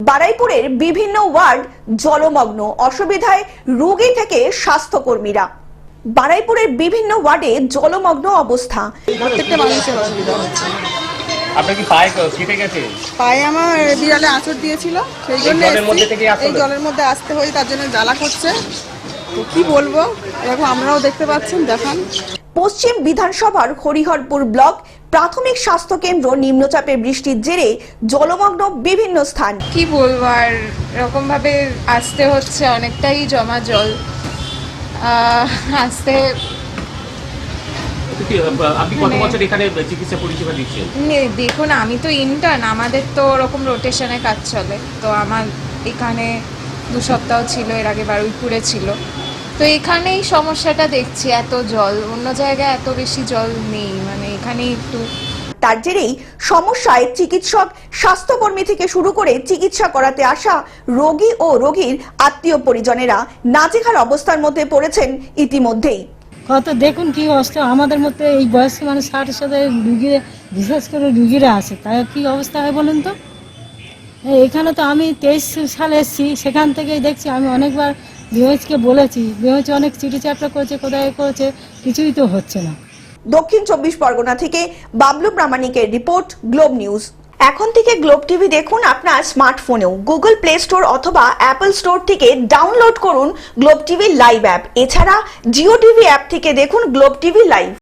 বারাইপুরের বিভিন্ন ওয়ার্ড জলমগ্ন অসুবিধায় রোগী থেকে স্বাস্থ্যকর্মীরা। বারাইপুরের বিভিন্ন ওয়ার্ডে জলমগ্ন অবস্থা। প্রত্যেকটা মানুষের অসুবিধা হচ্ছে। আপনার কি পায়ে কেটে গেছে? পায়ে আমার বিড়ালে আঁচড় দিয়েছিল সেই জন্য? এই জলের মধ্যে আসতে হয় তার জন্য জ্বালা করছে। তো কি বলব? এরকম আপনারাও দেখতে পাচ্ছেন দেখান। পশ্চিম বিধানসভার হরিহরপুর ব্লক প্রাথমিক স্বাস্থ্য কেন্দ্র নিম্নচাপের বৃষ্টির জেরে জলমগ্ন বিভিন্ন স্থান। কি বলব আর এরকম ভাবে আসতে হচ্ছে অনেকটাই জমা জল। আহ, আসতে কত মানে- দেখুন আমি তো ইন্টার্ন আমাদের তো ওরকম রোটেশনে কাজ চলে। তো আমার এখানে দু সপ্তাহ ছিল এর আগে বারুইপুরে ছিল। তো এখানেই সমস্যাটা দেখছি এত জল অন্য জায়গায় এত বেশি জল নেই মানে এখানেই একটু তার জেরেই সমস্যায় চিকিৎসক স্বাস্থ্যকর্মী থেকে শুরু করে চিকিৎসা করাতে আসা রোগী ও রোগীর আত্মীয় পরিজনেরা নাজেহাল অবস্থার মধ্যে পড়েছেন ইতিমধ্যেই। কত দেখুন কি অবস্থা আমাদের মধ্যে এই বয়স্ক মানুষ ষাটের সাথে রুগী বিশেষ করে রুগীরা আছে তাই কি অবস্থা হয় বলুন তো? এখানে তো আমি তেইশ সালে এসেছি সেখান থেকেই দেখছি আমি অনেকবার বিএমএইচকে বলেছি বিএচ অনেক চিঠি চ্যাপটা করেছে, কোথায় করেছে, কিছুই তো হচ্ছে না। দক্ষিণ চব্বিশ পরগনা থেকে বাবলু প্রামাণিকের রিপোর্ট, গ্লোব নিউজ। এখন থেকে গ্লোব টিভি দেখুন আপনার স্মার্টফোনেও। গুগল প্লে স্টোর অথবা অ্যাপল স্টোর থেকে ডাউনলোড করুন গ্লোব টিভি লাইভ অ্যাপ। এছাড়া জিও টিভি অ্যাপ থেকে দেখুন গ্লোব টিভি লাইভ।